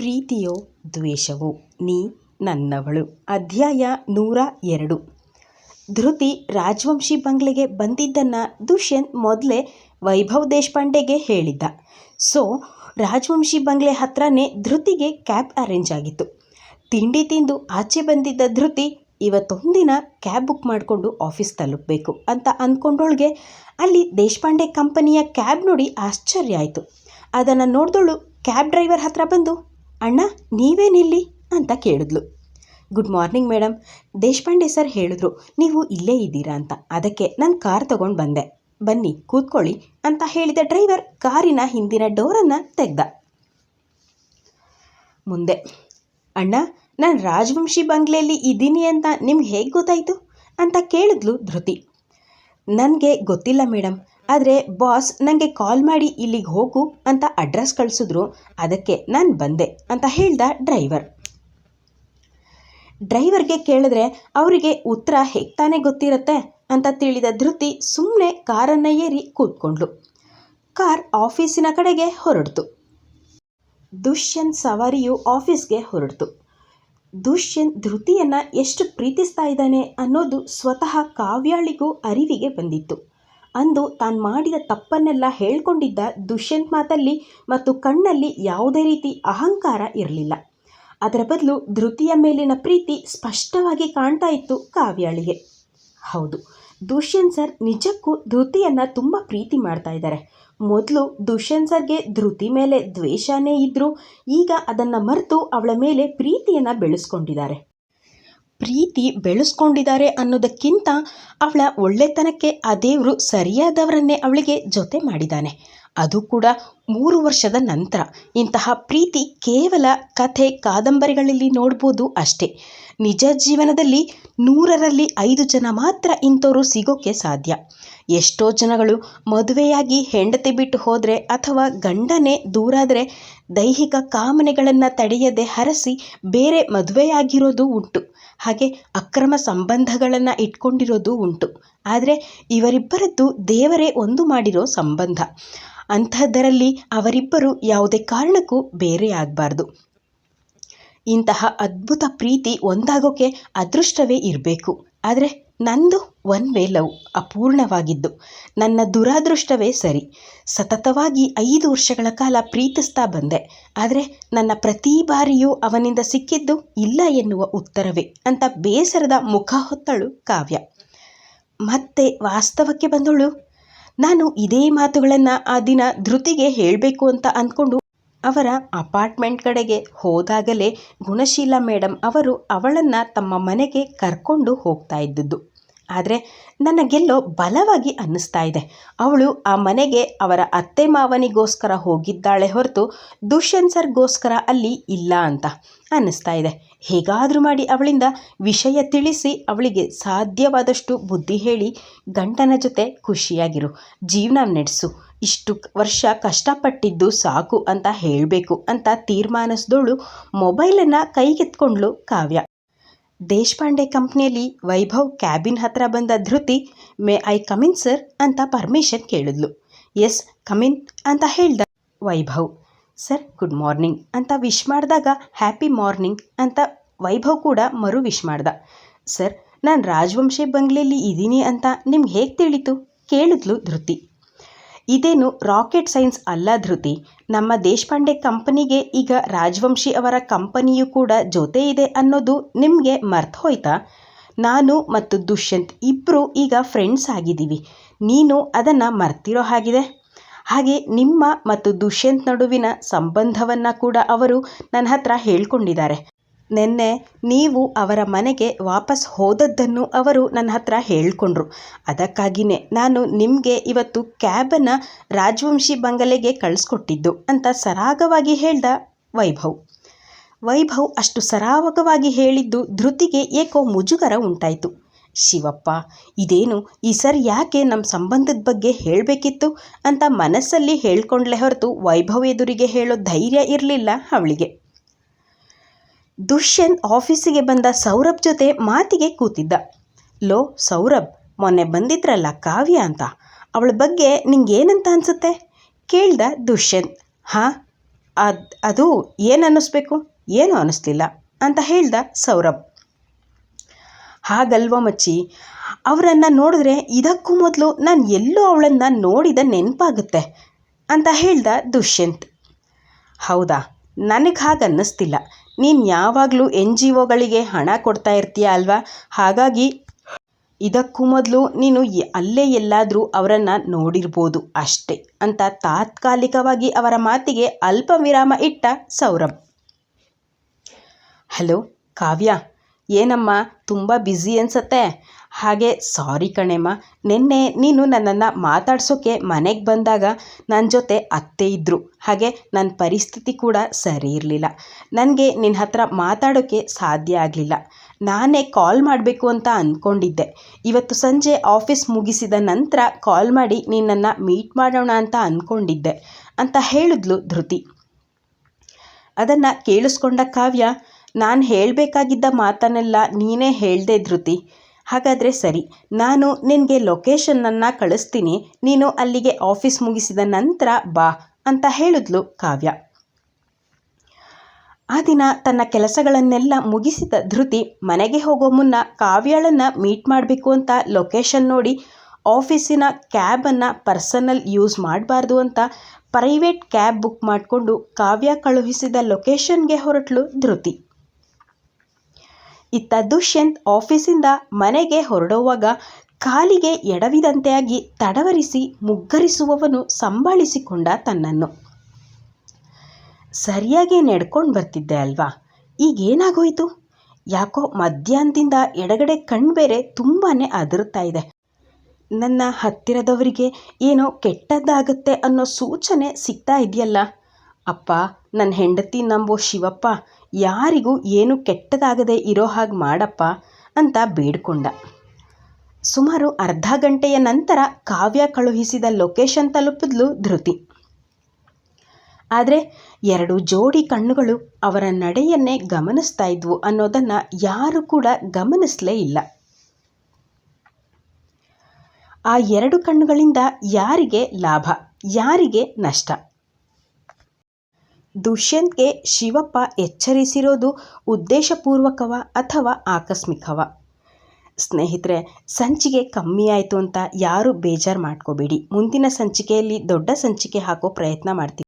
ಪ್ರೀತಿಯೋ ದ್ವೇಷವೋ ನೀ ನನ್ನವಳು. ಅಧ್ಯಾಯ ನೂರ ಎರಡು. ಧೃತಿ ರಾಜವಂಶಿ ಬಂಗ್ಲೆಗೆ ಬಂದಿದ್ದನ್ನು ದುಷ್ಯಂತ್ ಮೊದಲೇ ವೈಭವ್ ದೇಶಪಾಂಡೆಗೆ ಹೇಳಿದ್ದ. ಸೊ, ರಾಜವಂಶಿ ಬಂಗ್ಲೆ ಹತ್ರನೇ ಧೃತಿಗೆ ಕ್ಯಾಬ್ ಅರೇಂಜ್ ಆಗಿತ್ತು. ತಿಂಡಿ ತಿಂದು ಆಚೆ ಬಂದಿದ್ದ ಧೃತಿ ಇವತ್ತೊಂದಿನ ಕ್ಯಾಬ್ ಬುಕ್ ಮಾಡಿಕೊಂಡು ಆಫೀಸ್ ತಲುಪಬೇಕು ಅಂತ ಅಂದ್ಕೊಂಡೋಳ್ಗೆ ಅಲ್ಲಿ ದೇಶಪಾಂಡೆ ಕಂಪನಿಯ ಕ್ಯಾಬ್ ನೋಡಿ ಆಶ್ಚರ್ಯ ಆಯಿತು. ಅದನ್ನು ನೋಡಿದವಳು ಕ್ಯಾಬ್ ಡ್ರೈವರ್ ಹತ್ರ ಬಂದು ಅಣ್ಣ, ನೀವೇನಿಲ್ಲಿ? ಅಂತ ಕೇಳಿದ್ಲು. Good morning madam Deshpande sir ಹೇಳಿದ್ರು, ನೀವು ಇಲ್ಲೇ ಇದ್ದೀರಾ ಅಂತ. ಅದಕ್ಕೆ ನಾನು ಕಾರ್ ತಗೊಂಡು ಬಂದೆ. ಬನ್ನಿ, ಕೂತ್ಕೊಳ್ಳಿ ಅಂತ ಹೇಳಿದ ಡ್ರೈವರ್ ಕಾರಿನ ಹಿಂದಿನ ಡೋರನ್ನು ತೆಗ್ದ. ಮುಂದೆ, ಅಣ್ಣ, ನಾನು ರಾಜವಂಶಿ ಬಂಗ್ಲೆಯಲ್ಲಿ ಇದ್ದೀನಿ ಅಂತ ನಿಮ್ಗೆ ಹೇಗೆ ಗೊತ್ತಾಯಿತು? ಅಂತ ಕೇಳಿದ್ಲು ಧೃತಿ. ನನಗೆ ಗೊತ್ತಿಲ್ಲ ಮೇಡಮ್ ಆದರೆ ಬಾಸ್ ನನಗೆ ಕಾಲ್ ಮಾಡಿ ಇಲ್ಲಿಗೆ ಹೋಗು ಅಂತ ಅಡ್ರೆಸ್ ಕಳಿಸಿದ್ರು, ಅದಕ್ಕೆ ನಾನು ಬಂದೆ ಅಂತ ಹೇಳ್ದ ಡ್ರೈವರ್ ಡ್ರೈವರ್ಗೆ ಕೇಳಿದ್ರೆ ಅವರಿಗೆ ಉತ್ತರ ಹೇಗೆ ತಾನೇ ಗೊತ್ತಿರುತ್ತೆ ಅಂತ ತಿಳಿದ ಧೃತಿ ಸುಮ್ಮನೆ ಕಾರನ್ನು ಏರಿ ಕೂತ್ಕೊಂಡ್ಳು ಕಾರ್ ಆಫೀಸಿನ ಕಡೆಗೆ ಹೊರಡ್ತು. ದುಷ್ಯಂತ್ ಸವಾರಿಯು ಆಫೀಸ್ಗೆ ಹೊರಡ್ತು. ದುಷ್ಯಂತ್ ಧೃತಿಯನ್ನು ಎಷ್ಟು ಪ್ರೀತಿಸ್ತಾ ಇದ್ದಾನೆ ಅನ್ನೋದು ಸ್ವತಃ ಕಾವ್ಯಾಳಿಗೂ ಅರಿವಿಗೆ ಬಂದಿತ್ತು. ಅಂದು ತಾನು ಮಾಡಿದ ತಪ್ಪನ್ನೆಲ್ಲ ಹೇಳ್ಕೊಂಡಿದ್ದ ದುಷ್ಯಂತ್ ಮಾತಲ್ಲಿ ಮತ್ತು ಕಣ್ಣಲ್ಲಿ ಯಾವುದೇ ರೀತಿ ಅಹಂಕಾರ ಇರಲಿಲ್ಲ. ಅದರ ಬದಲು ಧೃತಿಯ ಮೇಲಿನ ಪ್ರೀತಿ ಸ್ಪಷ್ಟವಾಗಿ ಕಾಣ್ತಾ ಇತ್ತು ಕಾವ್ಯಾಳಿಗೆ. ಹೌದು, ದುಷ್ಯಂತ್ ಸರ್ ನಿಜಕ್ಕೂ ಧೃತಿಯನ್ನು ತುಂಬ ಪ್ರೀತಿ ಮಾಡ್ತಾ ಇದ್ದಾರೆ. ಮೊದಲು ದುಷ್ಯಂತ್ ಸರ್ಗೆ ಧೃತಿ ಮೇಲೆ ದ್ವೇಷನೇ ಇದ್ದರೂ ಈಗ ಅದನ್ನು ಮರೆತು ಅವಳ ಮೇಲೆ ಪ್ರೀತಿಯನ್ನು ಬೆಳೆಸ್ಕೊಂಡಿದ್ದಾರೆ. ಪ್ರೀತಿ ಬೆಳೆಸ್ಕೊಂಡಿದ್ದಾರೆ ಅನ್ನೋದಕ್ಕಿಂತ ಅವಳ ಒಳ್ಳೆತನಕ್ಕೆ ಆ ದೇವರು ಸರಿಯಾದವರನ್ನೇ ಅವಳಿಗೆ ಜೊತೆ ಮಾಡಿದ್ದಾನೆ. ಅದು ಕೂಡ ಮೂರು ವರ್ಷದ ನಂತರ. ಇಂತಹ ಪ್ರೀತಿ ಕೇವಲ ಕಥೆ ಕಾದಂಬರಿಗಳಲ್ಲಿ ನೋಡ್ಬೋದು ಅಷ್ಟೇ. ನಿಜ ಜೀವನದಲ್ಲಿ ನೂರರಲ್ಲಿ ಐದು ಜನ ಮಾತ್ರ ಇಂಥವರು ಸಿಗೋಕ್ಕೆ ಸಾಧ್ಯ. ಎಷ್ಟೋ ಜನಗಳು ಮದುವೆಯಾಗಿ ಹೆಂಡತಿ ಬಿಟ್ಟು ಹೋದರೆ ಅಥವಾ ಗಂಡನೇ ದೂರಾದರೆ ದೈಹಿಕ ಕಾಮನೆಗಳನ್ನು ತಡೆಯದೆ ಹರಸಿ ಬೇರೆ ಮದುವೆಯಾಗಿರೋದು ಉಂಟು. ಹಾಗೆ ಅಕ್ರಮ ಸಂಬಂಧಗಳನ್ನು ಇಟ್ಕೊಂಡಿರೋದು ಉಂಟು. ಆದರೆ ಇವರಿಬ್ಬರದ್ದು ದೇವರೇ ಒಂದು ಮಾಡಿರೋ ಸಂಬಂಧ. ಅಂಥದ್ದರಲ್ಲಿ ಅವರಿಬ್ಬರು ಯಾವುದೇ ಕಾರಣಕ್ಕೂ ಬೇರೆ ಆಗಬಾರ್ದು. ಇಂತಹ ಅದ್ಭುತ ಪ್ರೀತಿ ಒಂದಾಗೋಕೆ ಅದೃಷ್ಟವೇ ಇರಬೇಕು. ಆದರೆ ನಂದು ಒನ್ ವೇ ಲವ್ ಅಪೂರ್ಣವಾಗಿದ್ದು. ನನ್ನ ದುರಾದೃಷ್ಟವೇ ಸರಿ. ಸತತವಾಗಿ ಐದು ವರ್ಷಗಳ ಕಾಲ ಪ್ರೀತಿಸ್ತಾ ಬಂದೆ. ಆದರೆ ನನ್ನ ಪ್ರತಿ ಬಾರಿಯೂ ಅವನಿಂದ ಸಿಕ್ಕಿದ್ದು ಇಲ್ಲ ಎನ್ನುವ ಉತ್ತರವೇ ಅಂತ ಬೇಸರದ ಮುಖ ಹೊತ್ತಳು ಕಾವ್ಯ. ಮತ್ತೆ ವಾಸ್ತವಕ್ಕೆ ಬಂದಳು? ನಾನು ಇದೇ ಮಾತುಗಳನ್ನು ಆ ದಿನ ಧೃತಿಗೆ ಹೇಳಬೇಕು ಅಂತ ಅಂದ್ಕೊಂಡು ಅವರ ಅಪಾರ್ಟ್ಮೆಂಟ್ ಕಡೆಗೆ ಹೋದಾಗಲೇ ಗುಣಶೀಲ ಮೇಡಮ್ ಅವರು ಅವಳನ್ನು ತಮ್ಮ ಮನೆಗೆ ಕರ್ಕೊಂಡು ಹೋಗ್ತಾ ಇದ್ದದ್ದು. ಆದರೆ ನನಗೆಲ್ಲೋ ಬಲವಾಗಿ ಅನ್ನಿಸ್ತಾ ಇದೆ. ಅವಳು ಆ ಮನೆಗೆ ಅವರ ಅತ್ತೆ ಮಾವನಿಗೋಸ್ಕರ ಹೋಗಿದ್ದಾಳೆ ಹೊರತು ದುಷ್ಯಂತ್ ಸರ್ಗೋಸ್ಕರ ಅಲ್ಲಿ ಇಲ್ಲ ಅಂತ ಅನ್ನಿಸ್ತಾ ಇದೆ. ಹೇಗಾದರೂ ಮಾಡಿ ಅವಳಿಂದ ವಿಷಯ ತಿಳಿಸಿ ಅವಳಿಗೆ ಸಾಧ್ಯವಾದಷ್ಟು ಬುದ್ಧಿ ಹೇಳಿ ಗಂಡನ ಜೊತೆ ಖುಷಿಯಾಗಿರು. ಜೀವನ ನಡೆಸು. ಇಷ್ಟು ವರ್ಷ ಕಷ್ಟಪಟ್ಟಿದ್ದು ಸಾಕು ಅಂತ ಹೇಳಬೇಕು ಅಂತ ತೀರ್ಮಾನಿಸಿದವಳು ಮೊಬೈಲನ್ನು ಕೈಗೆತ್ಕೊಂಡ್ಳು ಕಾವ್ಯ. ದೇಶಪಾಂಡೆ ಕಂಪ್ನಿಯಲ್ಲಿ ವೈಭವ್ ಕ್ಯಾಬಿನ್ ಹತ್ರ ಬಂದ Dhruti, may I come in sir ಅಂತ ಪರ್ಮಿಷನ್ ಕೇಳಿದ್ಲು. ಎಸ್ ಕಮಿನ್ ಅಂತ ಹೇಳ್ದ ವೈಭವ್. ಸರ್, ಗುಡ್ ಮಾರ್ನಿಂಗ್ ಅಂತ ವಿಶ್ ಮಾಡಿದಾಗ ಹ್ಯಾಪಿ ಮಾರ್ನಿಂಗ್ ಅಂತ ವೈಭವ್ ಕೂಡ ಮರು ವಿಶ್ ಮಾಡ್ದ. ಸರ್, ನಾನು ರಾಜವಂಶಿ ಬಂಗ್ಲೆಯಲ್ಲಿ ಇದ್ದೀನಿ ಅಂತ ನಿಮ್ಗೆ ಹೇಗೆ ತಿಳಿತು? ಕೇಳಿದ್ಲು ಧೃತಿ. ಇದೇನು ರಾಕೆಟ್ ಸೈನ್ಸ್ ಅಲ್ಲ ಧೃತಿ. ನಮ್ಮ ದೇಶಪಾಂಡೆ ಕಂಪನಿಗೆ ಈಗ ರಾಜವಂಶಿ ಅವರ ಕಂಪನಿಯು ಕೂಡ ಜೊತೆ ಇದೆ ಅನ್ನೋದು ನಿಮಗೆ ಮರ್ತು ಹೋಯ್ತಾ? ನಾನು ಮತ್ತು ದುಷ್ಯಂತ್ ಇಬ್ಬರು ಈಗ ಫ್ರೆಂಡ್ಸ್ ಆಗಿದ್ದೀವಿ. ನೀನು ಅದನ್ನು ಮರ್ತಿರೋ ಹಾಗಿದೆ? ಹಾಗೆ ನಿಮ್ಮ ಮತ್ತು ದುಷ್ಯಂತ್ ನಡುವಿನ ಸಂಬಂಧವನ್ನು ಕೂಡ ಅವರು ನನ್ನ ಹತ್ರ ಹೇಳ್ಕೊಂಡಿದ್ದಾರೆ. ನಿನ್ನೆ ನೀವು ಅವರ ಮನೆಗೆ ವಾಪಸ್ ಹೋದದ್ದನ್ನು ಅವರು ನನ್ನ ಹತ್ರ ಹೇಳಿಕೊಂಡ್ರು. ಅದಕ್ಕಾಗಿಯೇ ನಾನು ನಿಮಗೆ ಇವತ್ತು ಕ್ಯಾಬನ್ನು ರಾಜವಂಶಿ ಬಂಗಲೆಗೆ ಕಳಿಸ್ಕೊಟ್ಟಿದ್ದು ಅಂತ ಸರಾಗವಾಗಿ ಹೇಳ್ದ ವೈಭವ್. ವೈಭವ್ ಅಷ್ಟು ಸರಾಗವಾಗಿ ಹೇಳಿದ್ದು ಧೃತಿಗೆ ಏಕೋ ಮುಜುಗರ ಉಂಟಾಯಿತು. ಶಿವಪ್ಪ, ಇದೇನು ಈ ಸರ್ ಯಾಕೆ ನಮ್ಮ ಸಂಬಂಧದ ಬಗ್ಗೆ ಹೇಳಬೇಕಿತ್ತು ಅಂತ ಮನಸ್ಸಲ್ಲಿ ಹೇಳ್ಕೊಂಡ್ಲೆ ಹೊರತು ವೈಭವ್ ಎದುರಿಗೆ ಹೇಳೋ ಧೈರ್ಯ ಇರಲಿಲ್ಲ ಅವಳಿಗೆ. ದುಷ್ಯಂತ್ ಆಫೀಸಿಗೆ ಬಂದ ಸೌರಭ್ ಜೊತೆ ಮಾತಿಗೆ ಕೂತಿದ್ದ. ಲೋ, ಸೌರಭ್, ಮೊನ್ನೆ ಬಂದಿದ್ರಲ್ಲ ಕಾವ್ಯ ಅಂತ. ಅವಳ ಬಗ್ಗೆ ನಿಂಗೇನಂತ ಅನಿಸುತ್ತೆ? ಕೇಳ್ದ ದುಷ್ಯಂತ್ ಹಾಂ, ಅದು ಅದು ಏನು ಅನ್ನಿಸ್ಬೇಕು? ಏನು ಅನ್ನಿಸ್ಲಿಲ್ಲ ಅಂತ ಹೇಳ್ದ ಸೌರಭ್. ಹಾಗಲ್ವ ಮಚ್ಚಿ? ಅವರನ್ನು ನೋಡಿದ್ರೆ ಇದಕ್ಕೂ ಮೊದಲು ನಾನು ಎಲ್ಲೂ ಅವಳನ್ನು ನೋಡಿದ ನೆನಪಾಗುತ್ತೆ ಅಂತ ಹೇಳ್ದ ದುಷ್ಯಂತ್. ಹೌದಾ, ನನಗೆ ಹಾಗೆ ಅನ್ನಿಸ್ತಿಲ್ಲ ನೀನು ಯಾವಾಗಲೂ ಎನ್ ಜಿ ಒಗಳಿಗೆ ಹಣ ಕೊಡ್ತಾ ಇರ್ತೀಯ ಅಲ್ವಾ? ಹಾಗಾಗಿ ಇದಕ್ಕೂ ಮೊದಲು ನೀನು ಅಲ್ಲೇ ಎಲ್ಲಾದರೂ ಅವರನ್ನು ನೋಡಿರ್ಬೋದು ಅಷ್ಟೇ ಅಂತ ತಾತ್ಕಾಲಿಕವಾಗಿ ಅವರ ಮಾತಿಗೆ ಅಲ್ಪ ವಿರಾಮ ಇಟ್ಟ ಸೌರಭ್. ಹಲೋ, ಕಾವ್ಯ. ಏನಮ್ಮ, ತುಂಬ ಬ್ಯುಸಿ ಅನ್ಸತ್ತೆ? ಹಾಗೆ ಸಾರಿ ಕಣೆಮ್ಮ, ನಿನ್ನೆ ನೀನು ನನ್ನನ್ನು ಮಾತಾಡ್ಸೋಕ್ಕೆ ಮನೆಗೆ ಬಂದಾಗ ನನ್ನ ಜೊತೆ ಅತ್ತೆ ಇದ್ದರು ಹಾಗೆ ನನ್ನ ಪರಿಸ್ಥಿತಿ ಕೂಡ ಸರಿ ಇರಲಿಲ್ಲ. ನನಗೆ ನಿನ್ನ ಹತ್ರ ಮಾತಾಡೋಕ್ಕೆ ಸಾಧ್ಯ ಆಗಲಿಲ್ಲ. ನಾನೇ ಕಾಲ್ ಮಾಡಬೇಕು ಅಂತ ಅಂದ್ಕೊಂಡಿದ್ದೆ ಇವತ್ತು ಸಂಜೆ ಆಫೀಸ್ ಮುಗಿಸಿದ ನಂತರ ಕಾಲ್ ಮಾಡಿ ನಿನ್ನನ್ನು ಮೀಟ್ ಮಾಡೋಣ ಅಂತ ಅಂದ್ಕೊಂಡಿದ್ದೆ ಅಂತ ಹೇಳಿದ್ಲು ಧೃತಿ. ಅದನ್ನು ಕೇಳಿಸ್ಕೊಂಡ ಕಾವ್ಯ ನಾನು ಹೇಳಬೇಕಾಗಿದ್ದ ಮಾತನ್ನೆಲ್ಲ ನೀನೇ ಹೇಳ್ದೆ ಧೃತಿ. ಹಾಗಾದರೆ ಸರಿ, ನಾನು ನಿನಗೆ ಲೊಕೇಶನನ್ನು ಕಳಿಸ್ತೀನಿ, ನೀನು ಅಲ್ಲಿಗೆ ಆಫೀಸ್ ಮುಗಿಸಿದ ನಂತರ ಬಾ ಅಂತ ಹೇಳಿದ್ಲು ಕಾವ್ಯ. ಆ ದಿನ ತನ್ನ ಕೆಲಸಗಳನ್ನೆಲ್ಲ ಮುಗಿಸಿದ ಧೃತಿ ಮನೆಗೆ ಹೋಗೋ ಮುನ್ನ ಕಾವ್ಯಾಳನ್ನು ಮೀಟ್ ಮಾಡಬೇಕು ಅಂತ ಲೊಕೇಶನ್ ನೋಡಿ ಆಫೀಸಿನ ಕ್ಯಾಬನ್ನು ಪರ್ಸನಲ್ ಯೂಸ್ ಮಾಡಬಾರ್ದು ಅಂತ ಪ್ರೈವೇಟ್ ಕ್ಯಾಬ್ ಬುಕ್ ಮಾಡಿಕೊಂಡು ಕಾವ್ಯ ಕಳುಹಿಸಿದ ಲೊಕೇಶನ್ಗೆ ಹೊರಟಳು ಧೃತಿ. ಇತ್ತ ದುಷ್ಯಂತ್ ಆಫೀಸಿಂದ ಮನೆಗೆ ಹೊರಡುವಾಗ ಕಾಲಿಗೆ ಎಡವಿದಂತೆ ಆಗಿ ತಡವರಿಸಿ ಮುಗ್ಗರಿಸುವವನು ಸಂಭಾಳಿಸಿಕೊಂಡ ತನ್ನನ್ನು. ಸರಿಯಾಗಿ ನಡ್ಕೊಂಡು ಬರ್ತಿದ್ದೆ ಅಲ್ವಾ? ಈಗೇನಾಗೋಯ್ತು? ಯಾಕೋ ಮಧ್ಯಾಹ್ನದಿಂದ ಎಡಗಡೆ ಕಣ್ಣು ಬೇರೆ ತುಂಬಾ ಅದರುತ್ತಾ ಇದೆ. ನನ್ನ ಹತ್ತಿರದವರಿಗೆ ಏನೋ ಕೆಟ್ಟದ್ದಾಗತ್ತೆ ಅನ್ನೋ ಸೂಚನೆ ಸಿಗ್ತಾ ಇದೆಯಲ್ಲ? ಅಪ್ಪ ನನ್ನ ಹೆಂಡತಿ ನಂಬೋ ಶಿವಪ್ಪ, ಯಾರಿಗೂ ಏನು ಕೆಟ್ಟದಾಗದೆ ಇರೋ ಹಾಗೆ ಮಾಡಪ್ಪ ಅಂತ ಬೇಡ್ಕೊಂಡ. ಸುಮಾರು ಅರ್ಧ ಗಂಟೆಯ ನಂತರ ಕಾವ್ಯ ಕಳುಹಿಸಿದ ಲೊಕೇಶನ್ ತಲುಪಿದ್ಲು ಧೃತಿ. ಆದರೆ ಎರಡು ಜೋಡಿ ಕಣ್ಣುಗಳು ಅವರ ನಡೆಯನ್ನೇ ಗಮನಿಸ್ತಾ ಇದ್ವು ಅನ್ನೋದನ್ನು ಯಾರು ಕೂಡ ಗಮನಿಸಲೇ ಇಲ್ಲ. ಆ ಎರಡು ಕಣ್ಣುಗಳಿಂದ ಯಾರಿಗೆ ಲಾಭ, ಯಾರಿಗೆ ನಷ್ಟ? ದುಷ್ಯಂತ್ಗೆ ಶಿವಪ್ಪ ಎಚ್ಚರಿಸಿರೋದು ಉದ್ದೇಶಪೂರ್ವಕವ ಅಥವಾ ಆಕಸ್ಮಿಕವ? ಸ್ನೇಹಿತರೆ ಸಂಚಿಕೆ ಕಮ್ಮಿ ಆಯಿತು ಅಂತ ಯಾರು ಬೇಜಾರು ಮಾಡ್ಕೋಬೇಡಿ. ಮುಂದಿನ ಸಂಚಿಕೆಯಲ್ಲಿ ದೊಡ್ಡ ಸಂಚಿಕೆ ಹಾಕೋ ಪ್ರಯತ್ನ ಮಾಡ್ತೀನಿ.